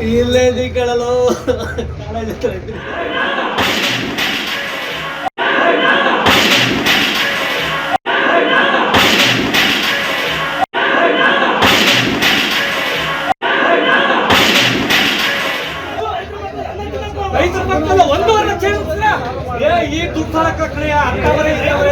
వీళ్ళేది ఇక్కడలో చాలా చెప్తారు ರೈತರ ಪಕ್ಕದ ಒಂದು ವಾರ ಚೇಂಜ್ ಏ, ಈ ದುಡ್ಡು ತರಕ ಕಡೆಯ ಅಕ್ಕ ಬರೀ ಇದೇ